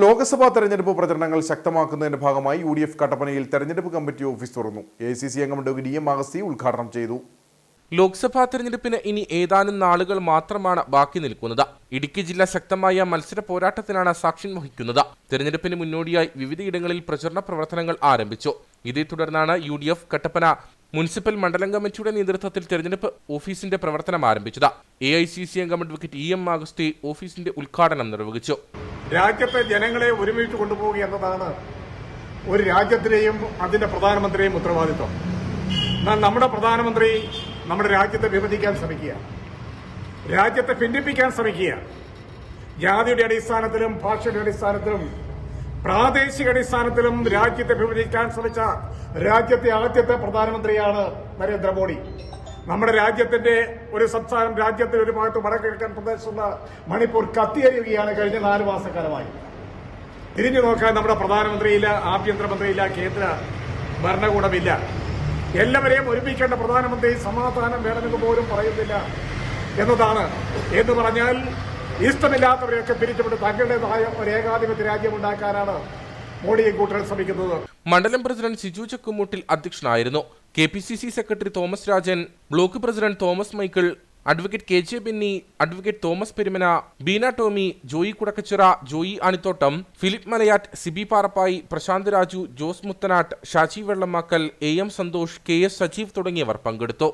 ലോക്സഭാ തെരഞ്ഞെടുപ്പ് പ്രചരണങ്ങൾ ശക്തമാക്കുന്നതിന്റെ ഭാഗമായി യു ഡി എഫ് കട്ടപ്പനയിൽ തെരഞ്ഞെടുപ്പ് കമ്മിറ്റി ഓഫീസ് തുറന്നു. എ സി സി അംഗം ഡോക്ടർ ഡി എം അഗസ്തി ഉദ്ഘാടനം ചെയ്തു. ലോക്സഭാ തെരഞ്ഞെടുപ്പിന് ഇനി ഏതാനും നാളുകൾ മാത്രമാണ് ബാക്കി നിൽക്കുന്നത്. ഇടുക്കി ജില്ല ശക്തമായ മത്സര പോരാട്ടത്തിനാണ് സാക്ഷ്യം വഹിക്കുന്നത്. തെരഞ്ഞെടുപ്പിന് മുന്നോടിയായി വിവിധയിടങ്ങളിൽ പ്രചരണ പ്രവർത്തനങ്ങൾ ആരംഭിച്ചു. ഇതേ തുടർന്നാണ് യു കട്ടപ്പന മുനിസിപ്പൽ മണ്ഡലം കമ്മിറ്റിയുടെ നേതൃത്വത്തിൽ തെരഞ്ഞെടുപ്പ് ഓഫീസിന്റെ പ്രവർത്തനം ആരംഭിച്ചത്. എ ഐ സി സി അംഗം അഡ്വക്കേറ്റ് ഇ എം ആഗസ്തി ഓഫീസിന്റെ ഉദ്ഘാടനം നിർവഹിച്ചു. രാജ്യത്തെ ജനങ്ങളെ ഒരുമിച്ച് കൊണ്ടുപോവുക എന്നതാണ് ഒരു രാജ്യത്തിലെയും അതിന്റെ പ്രധാനമന്ത്രിയും ഉത്തരവാദിത്വം. എന്നാൽ നമ്മുടെ പ്രധാനമന്ത്രി നമ്മുടെ രാജ്യത്തെ വിഭജിക്കാൻ ശ്രമിക്കുക. രാജ്യത്തെ ഭിന്നിപ്പിക്കാൻ ശ്രമിക്കുക. ജാതിയുടെ അടിസ്ഥാനത്തിലും ഭാഷയുടെ അടിസ്ഥാനത്തിലും പ്രാദേശിക അടിസ്ഥാനത്തിലും രാജ്യത്തെ വിഭജിക്കാൻ ശ്രമിച്ച രാജ്യത്തെ ആദ്യത്തെ പ്രധാനമന്ത്രിയാണ് നരേന്ദ്രമോദി. നമ്മുടെ രാജ്യത്തിന്റെ ഒരു സംസ്ഥാനം രാജ്യത്തിന്റെ ഒരു ഭാഗത്ത് വടക്കിഴക്കൻ പ്രദേശത്തുള്ള മണിപ്പൂർ കത്തിയറിയുകയാണ് കഴിഞ്ഞ നാല് മാസക്കാലമായി. തിരിഞ്ഞു നോക്കാൻ നമ്മുടെ പ്രധാനമന്ത്രിയില്ല ആഭ്യന്തരമന്ത്രിയില്ല കേന്ദ്ര ഭരണകൂടമില്ല. എല്ലാവരെയും ഒരുമിക്കേണ്ട പ്രധാനമന്ത്രി സമാധാനം വേണമെന്ന് പോലും പറയുന്നില്ല എന്നതാണ്. എന്ന് പറഞ്ഞാൽ ഇഷ്ടമില്ലാത്തവരെയൊക്കെ പിരിച്ചുവിട്ട് തങ്ങളുടേതായ ഒരു ഏകാധിപത്യ രാജ്യം ഉണ്ടാക്കാനാണ് മോഡിയെ കൂട്ടാൻ ശ്രമിക്കുന്നത്. മണ്ഡലം പ്രസിഡന്റ് സിജു ചക്കുമൂട്ടിൽ അധ്യക്ഷനായിരുന്നു. K P C C secretary Thomas Rajan block president Thomas Michael advocate K J Benny advocate Thomas Perumana Beena Tomy Joy Kudakkachira Joy Anithottam Philip Malayattu Sibi Parappayi Prasanth Raju Jose Muthanattu Shaji Vellamakkal A M Santhosh K S Sajeev തുടങ്ങിയവർ പങ്കെടുത്തു.